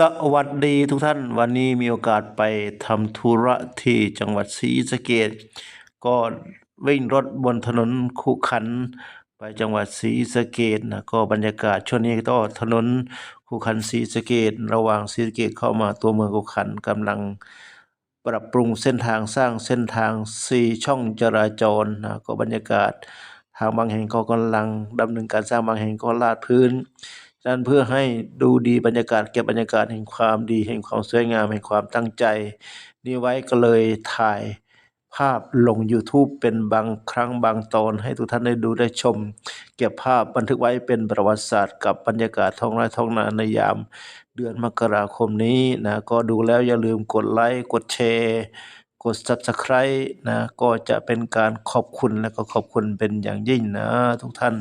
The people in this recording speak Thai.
สวัสดีทุกท่านวันนี้มีโอกาสไปทำธุระที่จังหวัดศรีสะเกษก็วิ่งรถบนถนนขุขัน ไปจังหวัดศรีสะเกษนะก็บรรยากาศช่วงนี้ก็ถนนขุขันศรีสะเกษระหว่างศรีสะเกษเข้ามาตัวเมืองขุขันกำลังปรับปรุงเส้นทางสร้างเส้นทางสี่ช่องจราจรนะก็บรรยากาศทางบางแห่งก็กำลังดำเนินการสร้างบางแห่งก็ลาดพื้น นั้นเพื่อให้ดูดีบรรยากาศเก็บบรรยากาศแห่งความดีแห่งความสวยงามแห่งความตั้งใจ นี่ไว้ก็เลยถ่ายภาพลง YouTube เป็นบางครั้งบางตอนให้ทุกท่านได้ดูได้ชม เก็บภาพบันทึกไว้เป็นประวัติศาสตร์กับบรรยากาศท้องไร่ท้องนาในยาม เดือนมกราคมนี้นะก็ดูแล้วอย่าลืมกดไลค์กดแชร์กด Subscribe นะก็จะเป็นการขอบคุณและก็ขอบคุณเป็นอย่างยิ่งนะทุกท่าน